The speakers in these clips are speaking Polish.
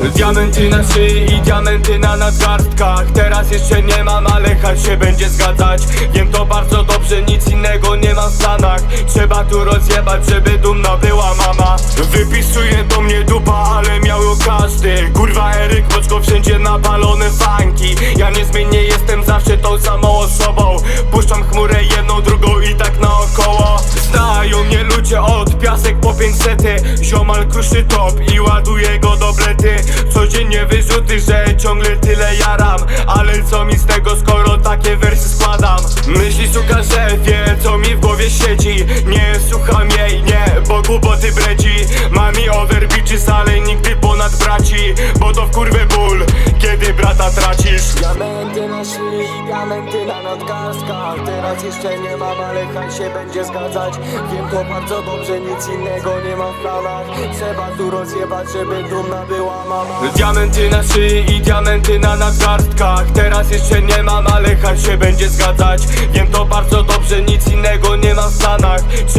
Diamenty na szyi i diamenty na nadgarstkach. Teraz jeszcze nie mam, ale hajs się będzie zgadzać. Wiem to bardzo dobrze, nic innego nie mam w planach. Trzeba tu rozjebać, żeby dumna była mama. Wypisuje do mnie dupa, ale miał ją każdy. Kurwa Eryk, boczko wszędzie napalone fanki. Ja niezmiennie jestem zawsze tą samą osobą. Puszczam chmurę jedną, drugą i tak naokoło. Znają mnie ludzie od piasek po 500 Ziomal kruszy top i ładuje go do co mi w głowie siedzi. Nie słucham jej, nie, bo głupoty bredzi. Mami overbitches, ale nigdy ponad braci Bo to w kurwę ból, kiedy brata tracisz. Diamenty na szyi i diamenty na nadgarstkach. Teraz jeszcze nie mam, ale haj się będzie zgadzać. Wiem to bardzo dobrze, nic innego nie mam w planach. Trzeba tu rozjebać, żeby dumna była mama. Diamenty na szyi i diamenty na nadgarstkach. Teraz jeszcze nie mam, ale hajs się będzie zgadzać. Wiem to bardzo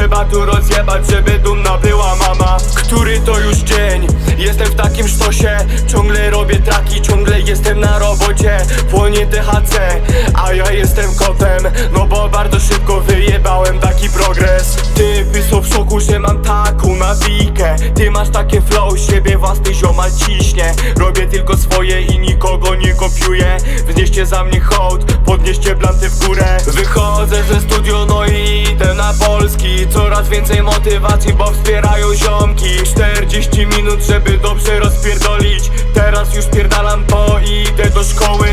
Trzeba tu rozjebać, żeby dumna była mama. Który to już dzień, jestem w takim sztosie. Ciągle robię traki, ciągle jestem na robocie. Płonie THC, a ja jestem kotem. No bo bardzo szybko wyjebałem taki progres. Typy są w szoku, że mam taką nawikę. Ty masz takie flow, siebie własny ziomal ciśnie. Robię tylko swoje i nie kopiuję. Wnieście za mnie hołd, podnieście blanty w górę. Wychodzę ze studio, no i idę na Polski. Coraz więcej motywacji, bo wspierają ziomki. 40 minut, żeby dobrze rozpierdolić. Teraz już pierdalam i idę do szkoły